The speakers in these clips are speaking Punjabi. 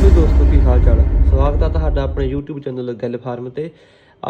ਵੀ ਦੋਸਤੋ, ਕੀ ਹਾਲ ਚਾਲ ਹੈ ਸਵਾਗਤ ਹੈ ਤੁਹਾਡਾ ਆਪਣੇ YouTube ਚੈਨਲ ਗੱਲ ਫਾਰਮ ਤੇ।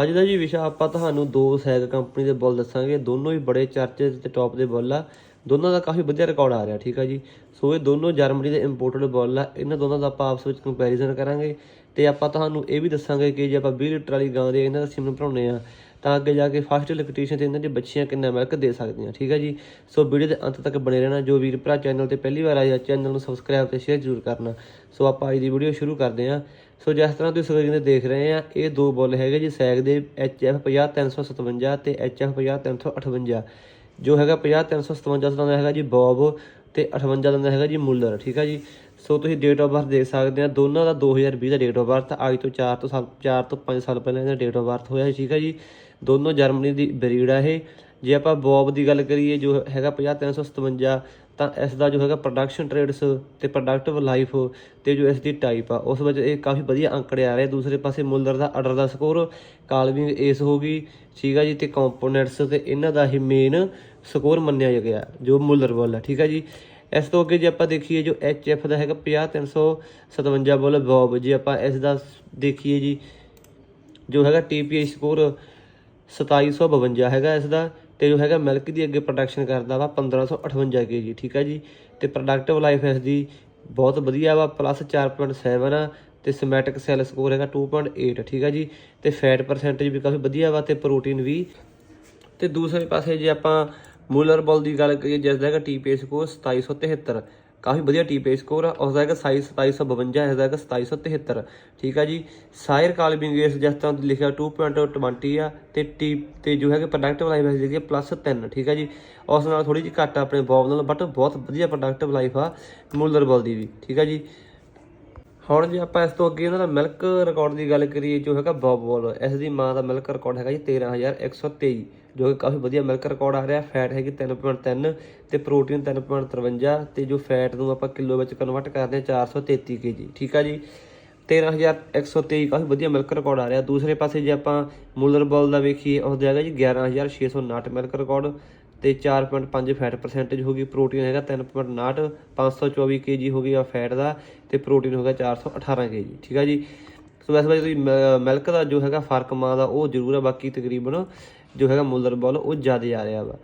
ਅੱਜ ਦਾ ਜੀ ਵਿਸ਼ਾ ਆਪਾਂ ਤੁਹਾਨੂੰ ਦੋ ਸੈਗ ਕੰਪਨੀ ਦੇ ਬੁੱਲ ਦੱਸਾਂਗੇ। ਦੋਨੋਂ ਹੀ ਬੜੇ ਚਰਚੇ ਤੇ ਟੌਪ ਦੇ ਬੁੱਲ ਆ। ਦੋਨਾਂ ਦਾ ਕਾਫੀ ਵਧੀਆ ਰਿਕਾਰਡ ਆ ਰਿਹਾ, ਠੀਕ ਆ ਜੀ? ਸੋ ਇਹ ਦੋਨੋਂ ਜਰਮਨੀ ਦੇ ਇੰਪੋਰਟਡ ਬੁੱਲ ਆ। ਇਹਨਾਂ ਦੋਨਾਂ ਦਾ ਆਪਾਂ ਆਪਸ ਵਿੱਚ ਕੰਪੈਰੀਜ਼ਨ ਕਰਾਂਗੇ। ਤੇ ਆਪਾਂ ਤੁਹਾਨੂੰ ਇਹ ਵੀ ਦੱਸਾਂਗੇ ਕਿ ਜੇ ਆਪਾਂ 20 ਲੀਟਰ ਵਾਲੀ ਗਾਂ ਦੇ ਇਹਨਾਂ ਦਾ ਸਿਮਨ ਭਰਾਉਂਦੇ ਆ ਤਾਂ ਅੱਗੇ ਜਾ ਕੇ ਫਸਟ ਇਲੈਕਟ੍ਰੀਸ਼ੀਅਨ ਤੇ ਇਹਨਾਂ ਦੀ ਬੱਚੀਆਂ ਕਿੰਨਾ ਮਿਲਕ ਦੇ ਸਕਦੀਆਂ, ਠੀਕ ਹੈ ਜੀ? ਸੋ ਵੀਡੀਓ ਦੇ ਅੰਤ ਤੱਕ ਬਣੇ ਰਹਿਣਾ, ਜੋ ਵੀਰ ਭਰਾ ਚੈਨਲ ਤੇ ਪਹਿਲੀ ਵਾਰ ਆਇਆ ਚੈਨਲ ਨੂੰ ਸਬਸਕ੍ਰਾਈਬ ਤੇ ਸ਼ੇਅਰ ਜ਼ਰੂਰ ਕਰਨਾ। ਸੋ ਆਪਾਂ ਅੱਜ ਦੀ ਵੀਡੀਓ ਸ਼ੁਰੂ ਕਰਦੇ ਹਾਂ। ਸੋ ਜਿਸ ਤਰ੍ਹਾਂ ਤੁਸੀਂ ਸਕਰੀਨ ਤੇ ਦੇਖ ਰਹੇ ਆ, ਇਹ ਦੋ ਬੁੱਲ ਹੈਗੇ ਜੀ, ਸੈਗ ਦੇ HF 50357 ਤੇ HF 50358 ਜੋ ਹੈਗਾ 50357 ਦਾ ਹੈਗਾ ਜੀ, ਬੌਬ ਤੇ 58 ਦਾ ਹੈਗਾ ਜੀ, ਮੁੱਲਰ, ਠੀਕ ਹੈ ਜੀ? ਸੋ ਤੁਸੀਂ ਡੇਟ ਆਫ ਬਰਥ ਦੇਖ ਸਕਦੇ ਆ, ਦੋਨਾਂ ਦਾ 2020 ਦਾ ਡੇਟ ਆਫ ਬਰਥ ਅੱਜ ਤੋਂ 4 ਤੋਂ 4 ਤੋਂ 5 ਸਾਲ ਪਹਿਲਾਂ ਇਹਦਾ ਡੇਟ ਆਫ ਬਰਥ ਹੋਇਆ ਸੀ ਠੀਕ ਹੈ ਜੀ? ਦੋਨੋਂ ਜਰਮਨੀ ਦੀ ਬਰੀਡ ਆ ਇਹ। ਜੇ ਆਪਾਂ ਬੌਬ ਦੀ ਗੱਲ ਕਰੀਏ, ਜੋ ਹੈਗਾ 50357 ਤਾਂ ਇਸ ਦਾ ਜੋ ਹੈਗਾ ਪ੍ਰੋਡਕਸ਼ਨ ਟ੍ਰੇਡਸ ਤੇ ਪ੍ਰੋਡਕਟਿਵ ਲਾਈਫ ਤੇ ਜੋ ਇਸ ਦੀ ਟਾਈਪ ਆ, ਉਸ ਵਿੱਚ ਇਹ ਕਾਫੀ ਵਧੀਆ ਅੰਕੜੇ ਆ ਰਹੇ। ਦੂਸਰੇ ਪਾਸੇ ਮੁੱਲਰ ਦਾ ਆਰਡਰ ਦਾ ਸਕੋਰ ਕਾਲਵਿੰਗ ਏਸ ਹੋ ਗਈ, ਠੀਕ ਆ ਜੀ, ਤੇ ਕੰਪੋਨੈਂਟਸ ਤੇ ਇਹਨਾਂ ਦਾ ਹੀ ਮੇਨ ਸਕੋਰ ਮੰਨਿਆ ਗਿਆ, ਜੋ ਮੁੱਲਰ ਬੋਲ ਆ, ਠੀਕ ਆ ਜੀ। ਇਸ ਤੋਂ ਅੱਗੇ ਜੇ ਆਪਾਂ ਦੇਖੀਏ, ਜੋ ਐਫ ਦਾ ਹੈਗਾ 50357 ਬੋਲ ਬੌਬ, ਜੇ ਆਪਾਂ ਇਸ ਦਾ ਦੇਖੀਏ ਜੀ, ਜੋ ਹੈਗਾ TPI ਸਕੋਰ 2752 ਹੈਗਾ ਇਸ ਦਾ ਤੇ ਜੋ ਹੈਗਾ ਮਿਲਕ ਦੀ ਅੱਗੇ ਪ੍ਰੋਡਕਸ਼ਨ ਕਰਦਾ ਵਾ 1558 ਕੇਜੀ ਠੀਕ ਹੈ ਜੀ? ਤੇ ਪ੍ਰੋਡਕਟਿਵ ਲਾਈਫ ਇਸ ਦੀ ਬਹੁਤ ਵਧੀਆ ਵਾ ਪਲੱਸ 4.7 ਆ ਤੇ ਸਮੈਟਿਕ ਸੈੱਲ ਸਕੋਰ ਹੈਗਾ 2.8 ਠੀਕ ਹੈ ਜੀ? ਤੇ ਫੈਟ ਪਰਸੈਂਟੇਜ ਵੀ ਕਾਫੀ ਵਧੀਆ ਵਾ ਤੇ ਪ੍ਰੋਟੀਨ ਵੀ। ਤੇ ਦੂਸਰੇ ਪਾਸੇ ਜੇ ਆਪਾਂ ਮੂਲਰ ਬਲ ਦੀ ਗੱਲ ਕਰੀਏ ਜਿਸ ਦਾ ਹੈਗਾ ਟੀਪੀ ਸਕੋਰ 2773 ਕਾਫੀ ਵਧੀਆ ਟੀਪੀ ਸਕੋਰ ਆ ਉਸ ਦਾ ਹੈਗਾ ਸਾਈਜ਼ 2752 ਇਸ ਦਾ ਹੈਗਾ 2773 ਠੀਕ ਆ ਜੀ? ਸਾਇਰ ਕਾਲਬਿੰਗ ਇਸ ਜਿਸ ਤਰ੍ਹਾਂ ਲਿਖਿਆ 2.20 ਆ, ਤੇ ਟੀ ਤੇ ਜੋ ਹੈਗੇ ਪ੍ਰੋਡਕਟਿਵ ਲਾਈਫ ਹੈ ਜਿਹੜੀ ਪਲੱਸ 3 ਠੀਕ ਆ ਜੀ? ਉਸ ਨਾਲ ਥੋੜੀ ਜਿਹੀ ਘੱਟ ਆ ਆਪਣੇ ਬੌਬ ਨਾਲ ਬਟ ਬਹੁਤ ਵਧੀਆ ਪ੍ਰੋਡਕਟਿਵ ਲਾਈਫ ਆ ਮੂਲਰ ਬਲ ਦੀ ਵੀ, ਠੀਕ ਆ ਜੀ? ਹੁਣ ਜੇ ਆਪਾਂ ਇਸ ਤੋਂ ਅੱਗੇ ਇਹਨਾਂ ਦਾ ਮਿਲਕ ਰਿਕਾਰਡ ਦੀ ਗੱਲ ਕਰੀਏ, ਜੋ ਹੈਗਾ ਬੌਬ ਬੋਲ ਇਸ ਦੀ ਮਾਂ ਦਾ ਮਿਲਕ ਰਿਕਾਰਡ ਹੈਗਾ ਜੀ 13123 ਜੋ ਕਿ ਕਾਫੀ ਵਧੀਆ ਮਿਲਕ ਰਿਕਾਰਡ ਆ ਰਿਹਾ। ਫੈਟ ਹੈਗੀ 3.3 ਤੇ ਪ੍ਰੋਟੀਨ 3.53 ਤੇ ਜੋ ਫੈਟ ਨੂੰ ਆਪਾਂ ਕਿਲੋ ਵਿੱਚ ਕਨਵਰਟ ਕਰਦੇ ਹਾਂ 433 ਕੇਜੀ ਠੀਕ ਆ ਜੀ? 13123 ਕਾਫੀ ਵਧੀਆ ਮਿਲਕ ਰਿਕਾਰਡ ਆ ਰਿਹਾ। ਦੂਸਰੇ ਪਾਸੇ ਜੇ ਆਪਾਂ ਮੂਲਰ ਬੋਲ ਦਾ ਵੇਖੀਏ, ਉਸ ਦਾ ਹੈਗਾ ਜੀ 11659 ਮਿਲਕ ਰਿਕਾਰਡ ਤੇ 4.5 ਫੈਟ ਪਰਸੈਂਟੇਜ ਹੋ ਗਈ ਪ੍ਰੋਟੀਨ ਹੈਗਾ 3.59 524 ਕੇਜੀ ਹੋ ਗਈ ਆ ਫੈਟ ਦਾ ਤੇ ਪ੍ਰੋਟੀਨ ਹੋ ਗਿਆ 418 ਕੇਜੀ ਠੀਕ ਆ ਜੀ? ਸੋ ਵੈਸੇ ਭਾਈ ਤੁਸੀਂ ਮਿਲਕ ਦਾ ਜੋ ਹੈਗਾ ਫ਼ਰਕ ਮਾਂ ਦਾ ਉਹ ਜ਼ਰੂਰ ਆ, ਬਾਕੀ ਤਕਰੀਬਨ ਜੋ ਹੈਗਾ ਮੁੱਲਰ ਬੋਲ ਉਹ ਜ਼ਿਆਦਾ ਆ ਰਿਹਾ ਵਾ।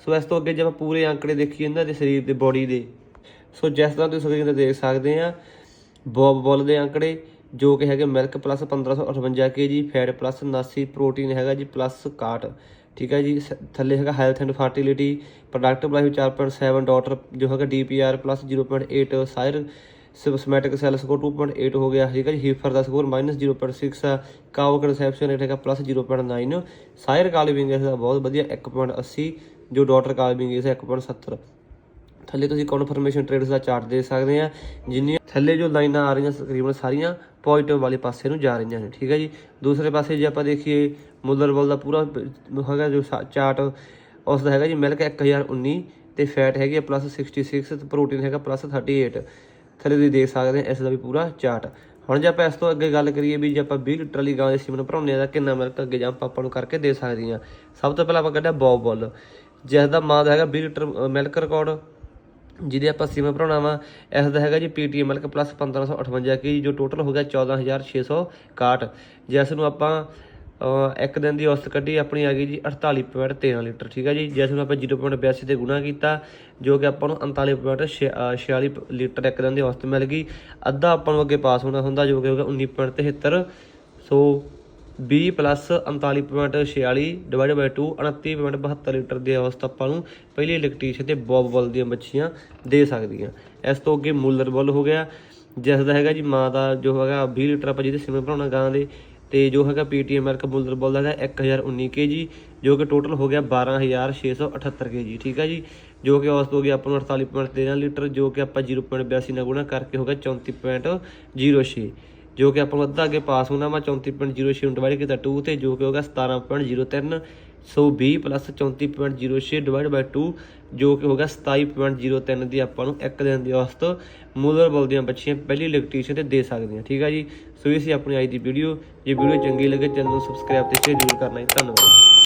ਸੋ ਇਸ ਤੋਂ ਅੱਗੇ ਜੇ ਆਪਾਂ ਪੂਰੇ ਅੰਕੜੇ ਦੇਖੀਏ ਇਹਨਾਂ ਦੇ ਸਰੀਰ ਦੇ ਬੋਡੀ ਦੇ, ਸੋ ਜਿਸ ਤਰ੍ਹਾਂ ਤੁਸੀਂ ਸਕਰੀਨ ਤੇ ਦੇਖ ਸਕਦੇ ਆ ਬੌਬ ਬੋਲ ਦੇ ਅੰਕੜੇ ਜੋ ਕਿ ਹੈਗੇ milk plus 1558 KG fat plus 79 protein ਹੈਗਾ ਜੀ ਪਲੱਸ 61 ਠੀਕ ਹੈ ਜੀ, ਸ- ਥੱਲੇ ਹੈਗਾ health and fertility productive life 4.7 daughter ਜੋ ਹੈਗਾ DPR plus 0.8 sire somatic cell score 2.8 ਹੋ ਗਿਆ, ਠੀਕ ਹੈ ਜੀ ਹੀਫਰ ਦਾ ਸਕੋਰ -0.6 ਆ ਕਾਓ ਕਨਸੈਪਸ਼ਨ ਰੇਟ ਹੈਗਾ ਪਲੱਸ 0.9 ਸਾਇਰ ਕਾਲਵਿੰਗ ਇਸ ਦਾ ਬਹੁਤ ਵਧੀਆ 1.80 ਜੋ ਡਾਟਰ ਕਾਲਵਿੰਗ ਇਸ 1.70 ਥੱਲੇ ਤੁਸੀਂ ਕਨਫਰਮੇਸ਼ਨ ਟ੍ਰੇਡਸ ਦਾ ਚਾਰਟ ਦੇ ਸਕਦੇ ਆ, ਜਿੰਨੀਆਂ ਥੱਲੇ ਜੋ ਲਾਈਨਾਂ ਆ ਰਹੀਆਂ ਤਕਰੀਬਨ ਸਾਰੀਆਂ ਪੋਜ਼ਿਟਿਵ ਵਾਲੇ ਪਾਸੇ ਨੂੰ ਜਾ ਰਹੀਆਂ ਨੇ, ਠੀਕ ਹੈ ਜੀ? ਦੂਸਰੇ ਪਾਸੇ ਜੇ ਆਪਾਂ ਦੇਖੀਏ ਮੁੱਲਰ ਬਲ ਦਾ ਪੂਰਾ ਹੈਗਾ ਜੋ ਚਾਰਟ, ਉਸ ਦਾ ਹੈਗਾ ਜੀ ਮਿਲਕ 1019 ਤੇ ਫੈਟ ਹੈਗੀ ਆ ਪਲੱਸ 66 ਤੇ ਪ੍ਰੋਟੀਨ ਹੈਗਾ ਪਲੱਸ 38 ਥੱਲੇ ਤੁਸੀਂ ਦੇਖ ਸਕਦੇ ਆ, ਇਸ ਦਾ ਵੀ ਪੂਰਾ ਚਾਰਟ। ਹੁਣ ਜੇ ਆਪਾਂ ਇਸ ਤੋਂ ਅੱਗੇ ਗੱਲ ਕਰੀਏ ਵੀ ਜੇ ਆਪਾਂ 20 ਲੀਟਰ ਵਾਲੀ ਗਾਂ ਦੇ ਸੀਮਨ ਭਰਾਉਂਦੇ ਆ ਤਾਂ ਕਿੰਨਾ ਮਿਲਕ ਅੱਗੇ ਜੰਪ ਆਪਾਂ ਨੂੰ ਕਰਕੇ ਦੇ ਸਕਦੀਆਂ। ਸਭ ਤੋਂ ਪਹਿਲਾਂ ਆਪਾਂ ਕੱਢਿਆ ਬੌਬ ਬੁੱਲ ਜਿਸ ਦਾ ਮਾਂ ਦਾ ਹੈਗਾ 20 ਲੀਟਰ ਮਿਲਕ ਰਿਕਾਰਡ ਜਿਹਦੇ ਆਪਾਂ ਸੀਮਾ ਭਰਾਉਣਾ ਵਾ, ਇਸ ਦਾ ਹੈਗਾ ਜੀ ਪੀਟੀਐਮ ਮਿਲਕ ਪਲੱਸ 1558 ਕੀ, ਜੋ ਟੋਟਲ ਹੋ ਗਿਆ 14661 ਜਿਸ ਨੂੰ ਆਪਾਂ ਇੱਕ ਦਿਨ ਦੀ ਔਸਤ ਕੱਢੀ, ਆਪਣੀ ਆ ਗਈ ਜੀ 48.13 ਲੀਟਰ, ਠੀਕ ਹੈ ਜੀ? ਜਿਸ ਨੂੰ ਆਪਾਂ 0.82 ਤੇ ਗੁਣਾ ਕੀਤਾ, ਜੋ ਕਿ ਆਪਾਂ ਨੂੰ 39.46 ਲੀਟਰ ਇੱਕ ਦਿਨ ਦੀ ਔਸਤ ਮਿਲ ਗਈ। ਅੱਧਾ ਆਪਾਂ ਨੂੰ ਅੱਗੇ ਪਾਸ ਹੋਣਾ ਹੁੰਦਾ, ਜੋ ਕਿ ਹੋ ਗਿਆ 19.73 so 20 plus 39.46 divide by 2 29.72 litre ਦੀ ਅਵਸਥਾ ਆਪਾਂ ਨੂੰ ਪਹਿਲੀ ਇਲੈਕਟ੍ਰੀਸ਼ੀਅਨ ਤੇ ਬੌਬ ਬਲ ਦੀਆਂ ਮੱਛੀਆਂ ਦੇ ਸਕਦੀਆਂ। ਇਸ ਤੋਂ ਅੱਗੇ ਮੂਲਰ ਬੁੱਲ ਹੋ ਗਿਆ ਜਿਸ ਦਾ ਹੈਗਾ ਜੀ ਮਾਂ ਦਾ ਜੋ ਹੈਗਾ 20 ਲੀਟਰ ਆਪਾਂ ਜਿਹਦੇ ਸਿਮੇ ਬਣਾਉਣਾ ਗਾਂ ਦੇ, ਤੇ ਜੋ ਹੈਗਾ ਪੀਟੀਐਮ ਮਿਲਕ ਮੂਲਰ ਬੁੱਲ ਦਾ ਹੈਗਾ 1019 ਕੇਜੀ, ਜੋ ਕਿ ਟੋਟਲ ਹੋ ਗਿਆ 12678 ਕੇਜੀ, ਠੀਕ ਹੈ ਜੀ? ਜੋ ਕਿ ਔਸਤ ਹੋ ਗਈ ਆਪਾਂ ਨੂੰ 48.13 ਲੀਟਰ, ਜੋ ਕਿ ਆਪਾਂ 0.82 ਨਾਲ ਗੁਣਾ ਕਰਕੇ ਹੋ ਗਿਆ 34.06 ਜੋ ਕਿ ਆਪਾਂ ਨੂੰ ਅੱਧਾ ਅੱਗੇ ਪਾਸ ਹੋਣਾ ਵਾ 34.06 ਨੂੰ ਡਿਵਾਈਡ ਕੀਤਾ 2 ਤੇ, ਜੋ ਕਿ ਹੋਗਾ 17.03 ਸੋ 20 ਪਲੱਸ 34.06 ਡਿਵਾਈਡ ਬਾਈ 2 ਜੋ ਕਿ ਹੋਗਾ 27.03 ਦੀ ਆਪਾਂ ਨੂੰ ਇੱਕ ਦਿਨ ਦੀ ਔਸਤ ਮੂਲਰ ਬਲ ਦੀਆਂ ਬੱਚੀਆਂ ਪਹਿਲੀ ਇਲੈਕਟ੍ਰੀਸ਼ੀਅਨ ਤੇ ਦੇ ਸਕਦੀਆਂ, ਠੀਕ ਆ ਜੀ? ਸੋ ਇਹ ਸੀ ਆਪਣੀ ਅੱਜ ਦੀ ਵੀਡੀਓ ਜੇ ਵੀਡੀਓ ਚੰਗੀ ਲੱਗੇ, ਚੈਨਲ ਨੂੰ ਸਬਸਕ੍ਰਾਈਬ ਤੇ ਸ਼ੇਅਰ ਜ਼ਰੂਰ ਕਰਨਾ ਜੀ, ਧੰਨਵਾਦ।